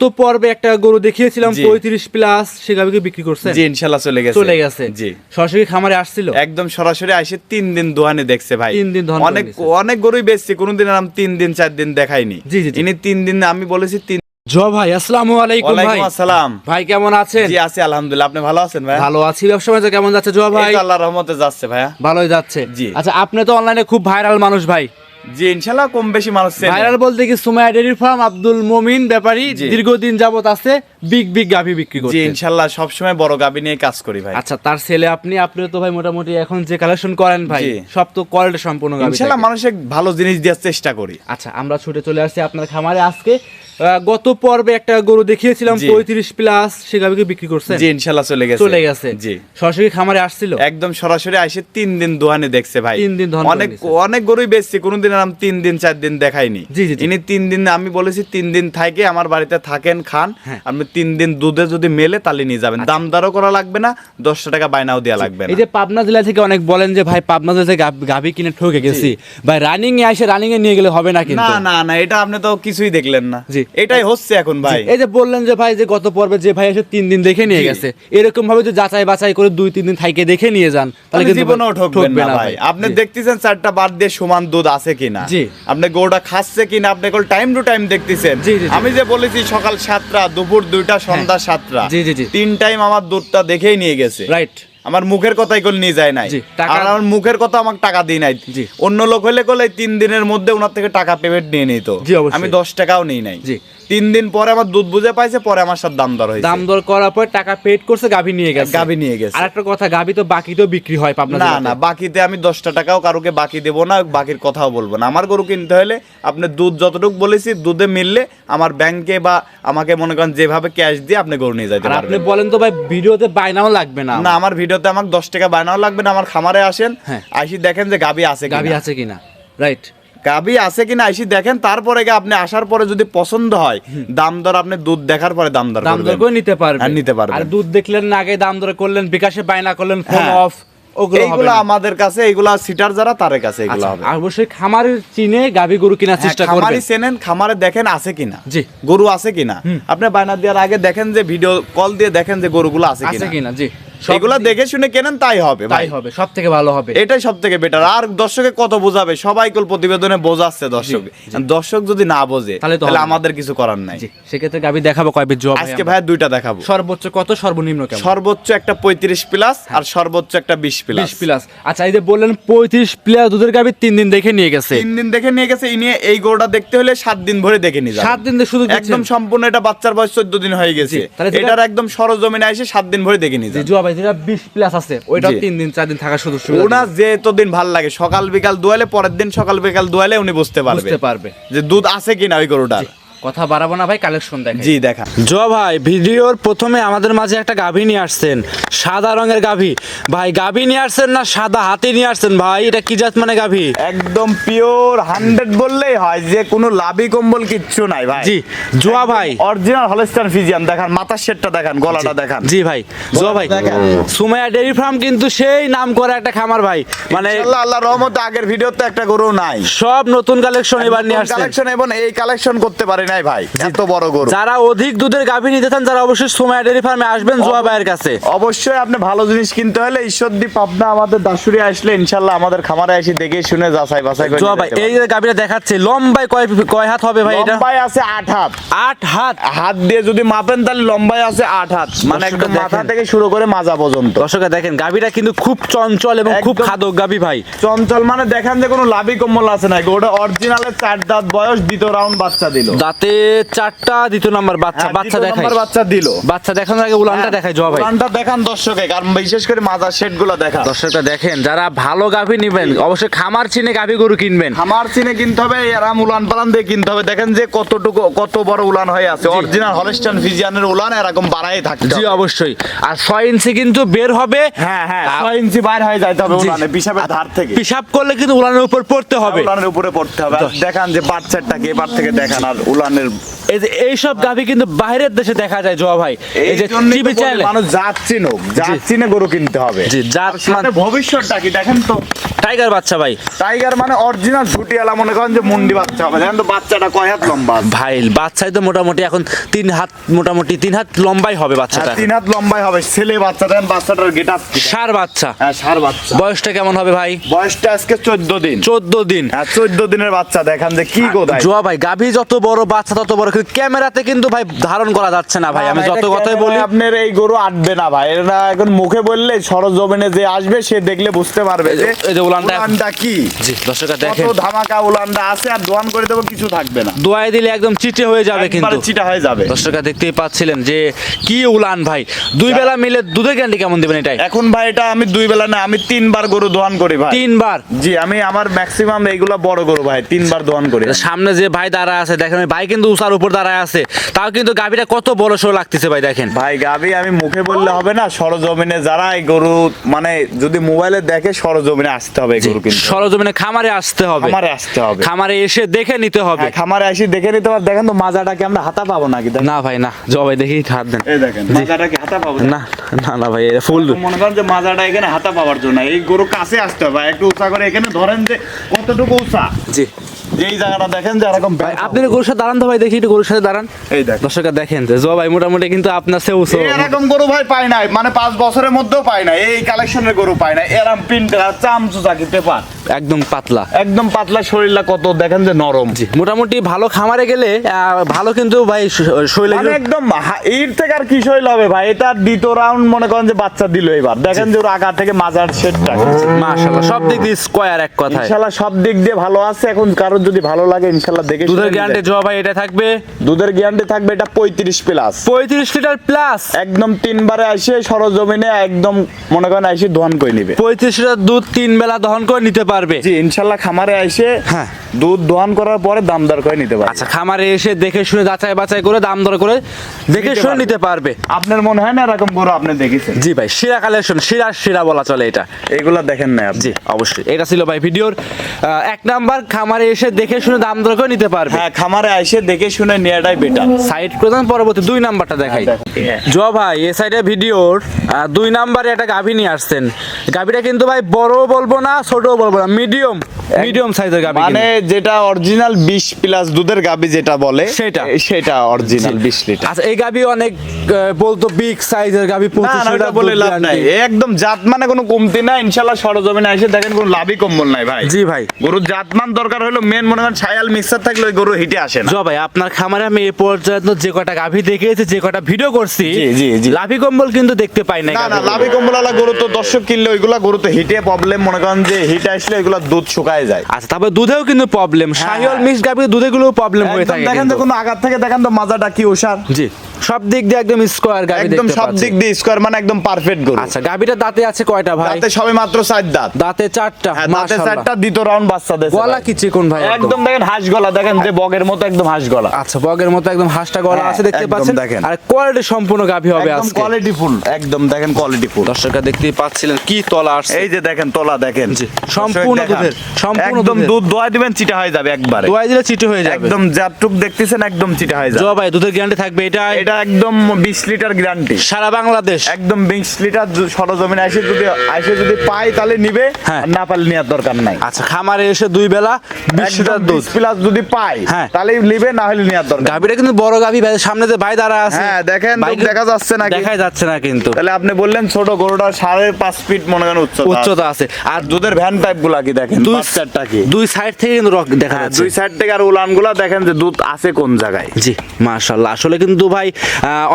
তো পর্বে একটা গরু দেখিয়েছিলাম পঁয়ত্রিশ প্লাস সে গাভিকে বিক্রি করছে। জি ইনশাল্লাহ চলে গেছে। চলে গেছে। জি। সরাসরি খামারে আসছিল। একদম সরাসরি আইসে তিন দিন দোহানে দেখছে ভাই। তিন দিন অনেক অনেক গরুই বেচছি কোনোদিন আমি তিন দিন চার দিন দেখাইনি জি, জি, জি। ইনি তিন দিন আমি বলেছি তিন জ ভাই আসসালামু আলাইকুম ভাই। আসসালাম। ভাই কেমন আছেন? জি আছি আলহামদুলিল্লাহ। আপনি ভালো আছেন ভাই? ভালো আছি। ব্যবসা বাণিজ্য কেমন যাচ্ছে? জোয়া ভাই? আল্লাহর রহমতে যাচ্ছে ভাইয়া। ভালোই যাচ্ছে। জি। আচ্ছা আপনি তো অনলাইনে খুব ভাইরাল মানুষ ভাই। জি কম বেশি মানুষ ভাইরাল বলতে কি সুমাইয়া ডেরি ফার্ম আব্দুল মমিন ব্যাপারী দীর্ঘদিন যাবত আছে বিগ বিগ গাভি বিক্রি জি করছে ইনশাল্লাহ সবসময় বড় গাভি নিয়ে কাজ করি ভাই। আচ্ছা তার ছেলে আপনি আপনি তো ভাই মোটামুটি এখন যে কালেকশন করেন ভাই সব তো কোয়ালিটি সম্পূর্ণ গাভি মানুষের ভালো জিনিস দেওয়ার চেষ্টা করি। আচ্ছা আমরা ছুটে চলে আসছি আপনার খামারে। আজকে গত পর্বে একটা গরু দেখিয়েছিলাম পঁয়ত্রিশ প্লাস সে গাভিকে বিক্রি করছে জি ইনশাল্লাহ চলে গেছে। চলে গেছে। জি। সরাসরি খামারে আসছিল? একদম সরাসরি আইসে তিন দিন দোহানে দেখছে ভাই। তিন দিন অনেক অনেক গরুই বেচছি কোনোদিন আমি তিন দিন চার দিন দেখাইনি। জি, জি। ইনি তিন দিন আমি বলেছি তিন দিন থাকে আমার বাড়িতে থাকেন খান। হ্যাঁ। আপনি তিন দিন দুধে যদি মেলে তাহলে নিয়ে যাবেন। দাম দরও করা লাগবে না দশটা টাকা বায়নাও দেওয়া লাগবে এই যে পাবনা জেলা থেকে অনেক বলেন যে ভাই পাবনা জেলা থেকে গাভ- কিনে ঠকে গেছি। ভাই রানিং এ এসে রানিং এ নিয়ে গেলে হবে না কিন্তু। না না না এটা আপনি তো কিছুই দেখলেন না। জি। এটাই হচ্ছে এখন ভাই। এই যে বললেন যে ভাই যে গত পর্বে যে ভাই এসে তিন দিন দেখে নিয়ে গেছে এরকম ভাবে যে যাচাই বাছাই করে দুই তিন দিন থাইকে দেখে নিয়ে যান তাহলে জীবনেও ঠকবেন না ভাই। আপনি দেখতেছেন চারটা বার দিয়ে সমান দুধ আছে কিনা? জি। আপনি গরুটা খাচ্ছে কিনা আপনি কল টাইম টু টাইম দেখতেছেন। আমি যে বলেছি সকাল সাতটা দুপুর দুইটা সন্ধ্যা সাতটা। জি, জি, জি। তিন টাইম আমার দুধটা দেখেই নিয়ে গেছে। রাইট আমার মুখের কথাই করে নিয়ে যায় নাই। টাকা- আর আমার মুখের কথা আমাকে টাকা দিই নাই। অন্য লোক হলে কলে তিন দিনের মধ্যে ওনার থেকে টাকা পেমেন্ট নিয়ে নিত। আমি দশ টাকাও নিই নাই। জি। তিন দিন পরে আমার দুধ বুঝে পাইছে পরে আমার সাথে দাম দর হয়েছে। দাম দর করার পর টাকা পেড করছে গাভি নিয়ে গেছে। গাভী নিয়ে গেছে। আর একটা কথা গাভি তো বাকি তো বিক্রি হয় পাবনা না না বাকিতে আমি দশটা টাকাও কারোকে বাকি দেবো না বাকির কথাও বলব না। আমার গরু কিনতে হলে আপনি দুধ যতটুকু বলেছি দুধে মিললে আমার ব্যাংকে বা আমাকে মনে করেন যেভাবে ক্যাশ দিয়ে আপনি গরু নিয়ে যাইতে আপনি বলেন তো ভাই ভিডিওতে বাইনাও লাগবে না। না আমার ভিডিওতে আমাকে দশ টাকা বায়নাও লাগবে না আমার খামারে আসেন হ্যাঁ। আইসি দেখেন যে গাবি আছে গাভি আছে কিনা। রাইট গাবি আছে কিনা আইসি দেখেন তারপরে আপনি আসার পরে যদি পছন্দ হয় দাম দর আপনি দুধ দেখার পরে দাম দর দাম দর করে নিতে পারবে আর নিতে পারবেন। আর দুধ দেখলেন না আগে দাম দর করলেন বিকাশে বাইনা করলেন ফোন হ্যাঁ। অফ এইগুলো আমাদের কাছে এইগুলা সিটার যারা তাদের কাছে এগুলো আচ্ছা, হবে। অবশ্যই খামারে চিনে গাভি গরু কেনার চেষ্টা হ্যাঁ, খামারি করবেন। চেনেন খামারে দেখেন আছে কিনা। জি। গরু আছে কিনা। আপনি বায়না দেওয়ার আগে দেখেন যে ভিডিও কল দিয়ে দেখেন যে গরুগুলো আছে আছে কিনা। কিনা জি। এগুলো দেখে শুনে কেনেন তাই হবে তাই হবে সব থেকে ভালো হবে। এটাই সব থেকে বেটার আর দর্শকে কত বোঝাবে? সবাই কল প্রতিবেদনে বোঝাচ্ছে দর্শক। দর্শক যদি না বোঝে তাহলে। আমাদের কিছু করার নাই। সেক্ষেত্রে গাভি দেখাবো কয় বিট আজকে ভাই দুইটা দেখাবো। সর্বোচ্চ কত সর্বনিম্ন কেমন? সর্বোচ্চ একটা পঁয়ত্রিশ প্লাস আর সর্বোচ্চ একটা বিশ প্লাস বিশ প্লাস আচ্ছা এই যে বললেন পঁয়ত্রিশ প্লাস দুধের গাভি তিন দিন দেখে নিয়ে গেছে। তিন দিন দেখে নিয়ে গেছে ইনি এই গরুটা দেখতে হলে সাত দিন ভরে দেখে নিয়ে যাবে। সাত দিন শুধু একদম সম্পূর্ণ এটা বাচ্চার বয়স চোদ্দ দিন হয়ে গেছে। এটার একদম সরজমিনে এসে সাত দিন ভরে দেখে নিয়ে যাবে। যেটা বিশ প্লাস আছে ওইটা দিন চার দিন থাকা শুধু সুবিধা ওনার যে দিন ভালো লাগে সকাল বিকাল দোয়ালে পরের দিন সকাল বিকাল দোয়ালে উনি বুঝতে পারবে। বুঝতে পারবে। যে দুধ আছে কিনা ওই গরুটার। কথা বাড়াবো না ভাই কালেকশন দেখে জি দেখা। জো ভাই ভিডিওর প্রথমে আমাদের মাঝে একটা গাভী নিয়ে আসছেন। সাদা রঙের গাভী। ভাই গাভী নিয়ে আসছেন না সাদা হাতি নিয়ে আসছেন? ভাই এটা কি জাত মানে গাভী? একদম পিওর হান্ড্রেড বললেই হয় যে কোনো লাভি কম্বল কিচ্ছু নাই ভাই। জি জোয়া ভাই। অরিজিনাল হলস্টার ফিজিয়ান দেখান মাথার শেডটা দেখান গলাটা দেখান। জি ভাই জোয়া ভাই। দেখেন। সুমাইয়া ডেয়ারি ফার্ম কিন্তু সেই নাম করে একটা খামার ভাই। মানে আল্লাহ আল্লাহ রহমতে আগের ভিডিওতে একটা গরু নাই। সব নতুন কালেকশন এবার নিয়ে আসছেন। কালেকশন এবং এই কালেকশন করতে পারি নাই ভাই এত বড় গরু। যারা অধিক দুধের গাভী নিতে চান তারা অবশ্যই ডেয়ারি ফার্মে আসবেন জোয়া ভাইয়ের কাছে। অবশ্যই আপনি ভালো জিনিস কিনতে হলে ঈশ্বরদী পাবনা আমাদের দাসুরি আসলে আমাদের খামারে এসে দেখে শুনে যাচাই বাছাই করে জোয়া ভাই এই যে গাভীটা দেখাচ্ছে লম্বায় কয় কয় হাত হবে ভাই এটা? লম্বায় আছে আট হাত। আট হাত? হাত দিয়ে যদি মাপেন তাহলে লম্বায় আছে আট হাত। মানে দর্শকরা একদম মাথা থেকে শুরু করে মাজা পর্যন্ত। দর্শকে দেখেন গাভীটা কিন্তু খুব চঞ্চল এবং খুব খাদক গাভী ভাই। চঞ্চল মানে দেখেন যে কোনো লাভি কম্বল আছে না ওটা অরিজিনালের চার দাঁত বয়স দ্বিতীয় রাউন্ড বাচ্চা দিল। দাঁতে চারটা দ্বিতীয় নাম্বার বাচ্চা হ্যাঁ, বাচ্চা দেখাই। বাচ্চা দিল। বাচ্চা দেখানোর আগে উলানটা দেখাই জবা ভাই উলানটা দেখান দর্শকে কারণ বিশেষ করে মাজার দেখা দর্শকটা দেখেন যারা ভালো গাভী নিবেন অবশ্যই খামার চিনে গাভী গরু কিনবেন। আমার চিনে কিনতে হবে উলান পালান দিয়ে কিনতে হবে। দেখেন যে কতটুকু কত বড় উলান হয়ে আছে। অরিজিনাল ফিজিয়ানের উলান এরকম বাড়াই থাকে জি অবশ্যই। আর ছয় ইঞ্চি কিন্তু বের হবে। হ্যাঁ হ্যাঁ ছয় ইঞ্চি বাইর হয়ে যাইতে হবে উলানে ধার থেকে। পিসাব করলে কিন্তু উলানের উপর পড়তে হবে। উলানের উপরে পড়তে হবে। দেখান যে বাচ্চাটাকে এবার থেকে দেখান আর উলান উলানের এই যে এইসব গাভি কিন্তু বাইরের দেশে দেখা যায় জোয়া ভাই। এই যে টিভি চ্যানেলে। মানুষ জাত চিনুক জাত চিনে গরু কিনতে হবে। জি, জাত সাথে ভবিষ্যৎটা কি? দেখেন তো। টাইগার বাচ্চা ভাই। টাইগার মানে অরিজিনাল ঝুটিয়ালা মনে করেন যে মুন্ডি বাচ্চা হবে। দেখেন তো বাচ্চাটা কয় হাত লম্বা ভাই বাচ্চাই তো মোটামুটি এখন তিন হাত মোটামুটি তিন হাত লম্বাই হবে বাচ্চাটা হ্যাঁ, তিন হাত লম্বাই হবে। ছেলে বাচ্চা দেখেন বাচ্চাটার গেট আপ সার বাচ্চা। হ্যাঁ সার বাচ্চা। বয়সটা কেমন হবে ভাই? বয়সটা আজকে চোদ্দ দিন। চোদ্দ দিন। হ্যাঁ চোদ্দ দিনের বাচ্চা। দেখান যে কি গোদায় জোয়া ভাই গাভী যত বড় বাচ্চা তত বড় কিন্তু ক্যামেরাতে কিন্তু ভাই ধারণ করা যাচ্ছে না ভাই। আমি যত কথাই বলি আপনার এই গরু আটবে না ভাই। এরা এখন মুখে বললে সরজমিনে যে আসবে সে দেখলে বুঝতে পারবে যে- এই যে উলানটা- উলানটা কি? জি দর্শকরা কত ধামাকা উলানটা আছে আর দোয়ান করে দেবো কিছু থাকবে না। দোয়াই দিলে একদম চিটে হয়ে যাবে কিন্তু। চিটা হয়ে যাবে। দর্শকরা দেখতেই পাচ্ছিলেন যে কি উলান ভাই। দুই বেলা মিলে দুধের গ্যারান্টি কেমন দিবেন এটাই? এখন ভাই এটা আমি দুই বেলা না আমি তিনবার গরু দোয়ান করি ভাই। তিনবার? জি আমি আমার ম্যাক্সিমাম এইগুলা বড় গরু ভাই তিনবার দোয়ান করি। সামনে যে ভাই দাঁড়ায় আছে দেখেন ওই ভাই কিন্তু উষার উপর দাঁড়ায় আছে। তাও কিন্তু গাভীটা কত বড় সড়ো লাগতেছে ভাই দেখেন। ভাই গাবি আমি মুখে বললে হবে না সরজমিনে যারা এই গরু মানে যদি মোবাইলে দেখে সরজমিনে আসতে হবে গরু কিন্তু। সরজমিনে খামারে আসতে হবে। খামারে আসতে হবে। খামারে এসে দেখে নিতে হবে। হ্যাঁ, খামারে আসি দেখে নিতে পার দেখেন তো মাজাটাকে আমরা হাতা পাবো নাকি। না ভাই না জবাই দেখেই হাত দেন। এই দেখেন মাজাটাকে হাতা পাবো। না না না ভাই এটা ফুল মনে করেন যে মাজাটা এখানে হাতা পাওয়ার জন্য। এই গরু কাছে আসতে হবে। একটু উঁচা করে এখানে ধরেন যে কতটুকু উঁচা জি। জায়গাটা দেখেন যে এরকম ভাই আপনি একটু গরুর সাথে দাঁড়ান তো ভাই দেখি একটু গরুর সাথে দাঁড়ান। এই দেখ দর্শকরা দেখেন যে জবা ভাই মোটামুটি কিন্তু আপনার সে উঁচু এরকম গরু ভাই পায় নাই মানে পাঁচ বছরের মধ্যেও পায় না এই কালেকশনের গরু পায় না এরম প্রিন্ট চামচু চাকি পেপার। একদম পাতলা। একদম পাতলা শরীরটা কত দেখেন যে নরম। মোটামুটি ভালো খামারে গেলে ভালো কিন্তু ভাই শরীরে মানে একদম এর থেকে আর কি শরীর হবে ভাই? এটা দ্বিতীয় রাউন্ড মনে করেন যে বাচ্চা দিল এবার। দেখেন যে ওর আগা থেকে মাজার সেটটা মাশাআল্লাহ। সব দিক দিয়ে স্কোয়ার এক কথায়। ইনশাল্লাহ সব দিক দিয়ে ভালো আছে। এখন কারোর যদি ভালো লাগে ইনশাল্লাহ দেখে দুধের গ্যারান্টি জবা ভাই এটা থাকবে? দুধের গ্যারান্টি থাকবে এটা পঁয়ত্রিশ প্লাস পঁয়ত্রিশ লিটার প্লাস একদম তিনবারে আসে সরজমিনে একদম মনে করেন এসে ধোয়ান করে নিবে। পঁয়ত্রিশ লিটার দুধ তিন বেলা দহন করে নিতে পারবে। জি ইনশাল্লাহ খামারে এসে হ্যাঁ। দুধ দোয়ান করার পরে দাম দর করে নিতে পারে আচ্ছা খামারে এসে দেখে শুনে যাচাই বাছাই করে দাম দর করে দেখে নিতে শুনে পারবে। নিতে পারবে। আপনার মনে হয় না এরকম গরু আপনি দেখেছেন? জি ভাই শিরা কালেকশন শিরা শিরা বলা চলে এটা। এগুলা দেখেন না আপনি? জি অবশ্যই। এটা ছিল ভাই ভিডিওর এক নাম্বার খামারে এসে দেখে শুনে দাম দর করে নিতে পারবে। হ্যাঁ খামারে এসে দেখে শুনে নেওয়াটাই বেটার সাইড প্রধান পরবর্তী দুই নাম্বারটা দেখাই। হ্যাঁ। জ ভাই এ সাইডে ভিডিওর দুই নাম্বারে একটা গাভী নিয়ে আসছেন। গাভীটা কিন্তু ভাই বড় বলব না ছোটও বলব না মিডিয়াম মিডিয়াম সাইজের গাবি মানে যেটা অরিজিনাল বিশ প্লাস দুধের গাবি যেটা বলে সেটা। সেটা অরিজিনাল বিশ লিটার আচ্ছা এই গাবি অনেক বলতো বিগ সাইজের লিটার বলে লাভ নাই। একদম জাত মানে কোনো কমতি না সরজমিনে এসে দেখেন কোনো লাভই কম্বল নাই ভাই। জি ভাই। গরুর জাতমান দরকার হলো মেন মনে করেন ছায়াল মিক্সার থাকলে ওই গরু হিটে আসে না। ভাই আপনার খামারে আমি এ পর্যন্ত যে কটা গাভী দেখেছি যে কটা ভিডিও করছি জি, জি। লাভি কম্বল কিন্তু দেখতে পাই না না লাভি কম্বলালা গরু তো দর্শক কিনলে ওইগুলা গরু তো হিটে প্রবলেম মনে করেন যে হিট আসলে ওইগুলা দুধ শুকায় যায়। আচ্ছা তারপরে দুধেও কিন্তু প্রবলেম শাহিওয়াল মিক্স গাভী দুধে গুলো প্রবলেম হয়ে থাকে দেখেন তো কোনো আঘাত থেকে দেখেন তো মাজাটা কি ওষার জি। সব দিক দিয়ে একদম স্কোয়ার গাভী একদম সব দিক দিয়ে স্কোয়ার মানে একদম পারফেক্ট গরু। আচ্ছা গাভীটা দাঁতে আছে কয়টা ভাই? দাঁতে সবে মাত্র চার দাঁত। দাঁতে চারটা হ্যাঁ দাঁতে চারটা দ্বিতীয় রাউন্ড বাচ্চা দেয় গলা কি চিকন ভাই একদম? দেখেন হাঁস গলা দেখেন যে বগের মতো একদম হাঁস গলা। আচ্ছা বগের মতো একদম হাঁসটা গলা হ্যাঁ, আছে দেখতে পাচ্ছেন? দেখেন। আর কোয়ালিটি সম্পূর্ণ গাভী হবে একদম কোয়ালিটি ফুল একদম দেখেন কোয়ালিটি ফুল দর্শকরা দেখতেই পাচ্ছিলেন কি তলা আসছে। এই যে দেখেন তোলা দেখেন। জি, সম্পূর্ণ দুধের, সম্পূর্ণ একদম দুধ দোয়া দিবেন চিটা হয়ে যাবে একবারে। দোয়াই দিলে চিটে হয়ে যাবে। একদম যাটুক দেখতেছেন একদম চিটা হয়ে যাবে। ভাই দুধের গ্যারান্টি থাকবে এটা এটা একদম বিশ লিটার গ্যারান্টি সারা বাংলাদেশ? একদম বিশ লিটার সরজমিনে এসে যদি এসে যদি পাই তাহলে নিবে হ্যাঁ। না পারলে নেওয়ার দরকার নাই। আচ্ছা খামারে এসে দুই বেলা বিশ লিটার দুধ। প্লাস যদি পাই হ্যাঁ। তাহলে নিবে না হলে নেওয়ার দরকার গাভীটা কিন্তু বড় গাভী ভাই সামনে যে ভাই দাঁড়া আছে। হ্যাঁ, দেখেন দেখা যাচ্ছে না দেখাই যাচ্ছে না কিন্তু। তাহলে আপনি বললেন ছোট গরুটা সাড়ে পাঁচ ফিট মনে করেন উচ্চতা। উচ্চতা আছে। আর দুধের ভ্যান পাইপগুলা কি দেখেন দুই বাচ্চারটা কি? দুই সাইড থেকে কিন্তু রক দেখা হ্যাঁ, যাচ্ছে। দুই সাইড থেকে আর উলানগুলা দেখেন যে দুধ আছে কোন জায়গায়। জি মাশাল্লাহ আসলে কিন্তু ভাই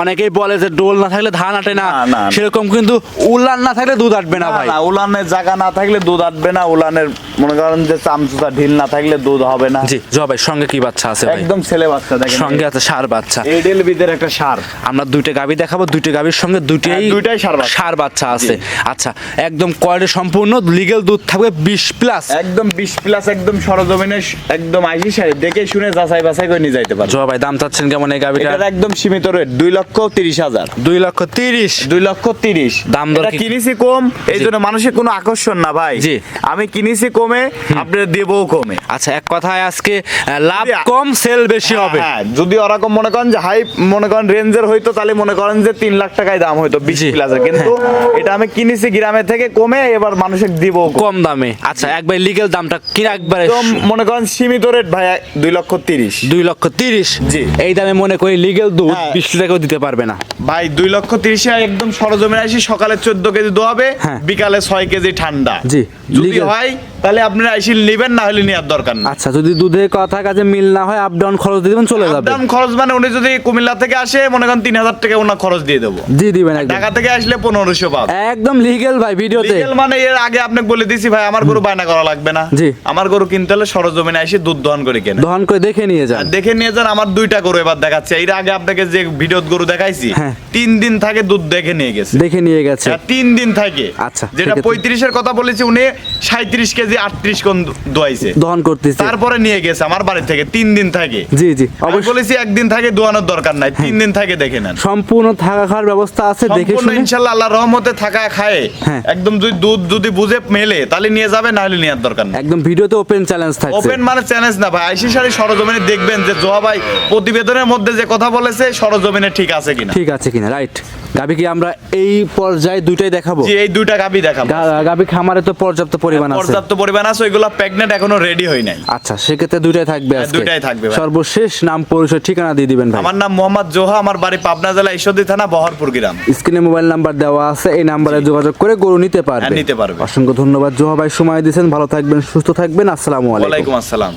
অনেকেই বলে যে ডোল না থাকলে ধান আটে না। সেরকম কিন্তু উল্লান না থাকলে দুধ আটবে না ভাই। উলানের জায়গা না থাকলে দুধ আসবে না উলানের মনে করেন যে ঢিল না থাকলে দুধ হবে না। জি জবাই সঙ্গে কি বাচ্চা আছে ভাই? একদম ছেলে বাচ্চা দেখেন সঙ্গে আছে সার বাচ্চা। এডেল বিদের একটা সার। আমরা দুইটা গাভী দেখাবো দুইটা গাভীর সঙ্গে দুইটাই হ্যাঁ, দুইটাই ষাঁড় বাচ্চা। সার বাচ্চা আছে। আচ্ছা একদম কোয়ালিটি সম্পূর্ণ? লিগেল দুধ থাকবে বিশ প্লাস একদম বিশ প্লাস একদম সরজমিনে একদম আইসি সারি দেখে শুনে যাচাই বাছাই করে নিয়ে যাইতে পারবে। জবা ভাই দাম চাচ্ছেন কেমন এই এটার একদম সীমিত রেট দুই লক্ষ তিরিশ হাজার। দুই লক্ষ তিরিশ? দুই লক্ষ তিরিশ। দাম দর এটা কিনেছি কম এই জন্য মানুষের কোনো আকর্ষণ না ভাই। জি। আমি কিনেছি কমে আপনার কমে। আচ্ছা এক কথায় আজকে লাভ যদি- কম সেল বেশি হবে। হ্যাঁ যদি ওরকম মনে করেন যে হাই মনে করেন রেঞ্জের হইতো তাহলে মনে করেন যে তিন লাখ টাকায় দাম হইতো বিশ। হ্যাঁ। প্লাসের কিন্তু এটা আমি কিনেছি গ্রামে থেকে কমে এবার মানুষের দিব কম। দামে। আচ্ছা একবার লিগেল দামটা কি একবারে একদম মনে করেন সীমিত রেট ভাই দুই লক্ষ তিরিশ। দুই লক্ষ তিরিশ। জি। এই দামে মনে করি লিগেল দুধ বিশ টাকাও দিতে পারবে না। ভাই দুই লক্ষ তিরিশে একদম সরজমিনে আসি সকালে চোদ্দ কেজি দোয়াবে হ্যাঁ। বিকালে ছয় কেজি ঠান্ডা। জি, যদি হয় তাহলে আপনারা নেবেন না হলে নেওয়ার দরকার না আচ্ছা যদি দুধের কথা কাজে মিল না হয় আপ ডাউন খরচ দিয়ে দিবেন চলে যাবে। দাম খরচ মানে উনি যদি কুমিল্লা থেকে আসে মনে করেন তিন হাজার টাকা ওনার খরচ দিয়ে দেবো। জি দিবেন একদম। ঢাকা থেকে আসলে পনেরোশো পাবে। একদম লিগেল ভাই ভিডিওতে লিগেল মানে এর আগে আপনাকে বলে দিছি ভাই আমার গরু বায়না করা লাগবে না। জি। আমার গরু কিনতে হলে সরজমিনে এসে দুধ দহন করে কেনে। দহন করে দেখে নিয়ে যান। দেখে নিয়ে যান আমার দুইটা গরু এবার দেখাচ্ছে। এর আগে আপনাকে যে ভিডিও গরু দেখাইছি হ্যাঁ। তিন দিন থাকে দুধ দেখে নিয়ে গেছে। দেখে নিয়ে গেছে। হ্যাঁ, তিন দিন থাকে। আচ্ছা, যেটা পঁয়ত্রিশের কথা বলেছি উনি সাঁত্রিশ কেজি আটত্রিশ কোন দোয়াইছে। দহন করতেছে। তারপরে নিয়ে গেছে আমার বাড়ি থেকে তিন দিন থাকে। জি জি অবশ্যই। বলেছি একদিন থাকে দোয়ানোর দরকার নাই তিন দিন থাকে দেখে নেন। সম্পূর্ণ থাকা খাওয়ার ব্যবস্থা আছে দেখে শুনে। ইনশাল্লাহ আল্লাহ রহমতে থাকা খায়। হ্যাঁ। একদম যদি দুধ যদি বুঝে মেলে তাহলে নিয়ে যাবে না হলে নেওয়ার দরকার নেই। একদম ভিডিওতে ওপেন চ্যালেঞ্জ থাকছে। ওপেন মানে চ্যালেঞ্জ না ভাই আইসি সারি সরজমিনে দেখবেন যে জোয়া ভাই প্রতিবেদনের মধ্যে যে কথা বলেছে সরজমিনে ঠিক আছে কিনা? ঠিক আছে কিনা রাইট গাবি কি আমরা এই পর্যায়ে দুইটাই দেখাবো? যে এই দুইটা গাবি দেখাবো। গাবি খামারে তো পর্যাপ্ত পরিমাণ আছে। পর্যাপ্ত পরিমাণ আছে ওইগুলো এখনও রেডি হয় নাই। আচ্ছা সেক্ষেত্রে দুইটাই থাকবে হ্যাঁ, আজকে। দুইটাই থাকবে সর্বশেষ নাম পরিচয় ঠিকানা দিয়ে দিবেন ভাই। আমার নাম মোহাম্মদ জোহা আমার বাড়ি পাবনা জেলা ঈশ্বরদী থানা বহরপুর গ্রাম। স্ক্রিনে মোবাইল নাম্বার দেওয়া আছে এই নাম্বারে যোগাযোগ করে গরু নিতে পারবে। হ্যাঁ, নিতে পারবে। অসংখ্য ধন্যবাদ। জোহা ভাই সময় দিয়েছেন। ভালো থাকবেন সুস্থ থাকবেন। আসসালামু আলাইকুম। ওয়ালাইকুম আসসালাম।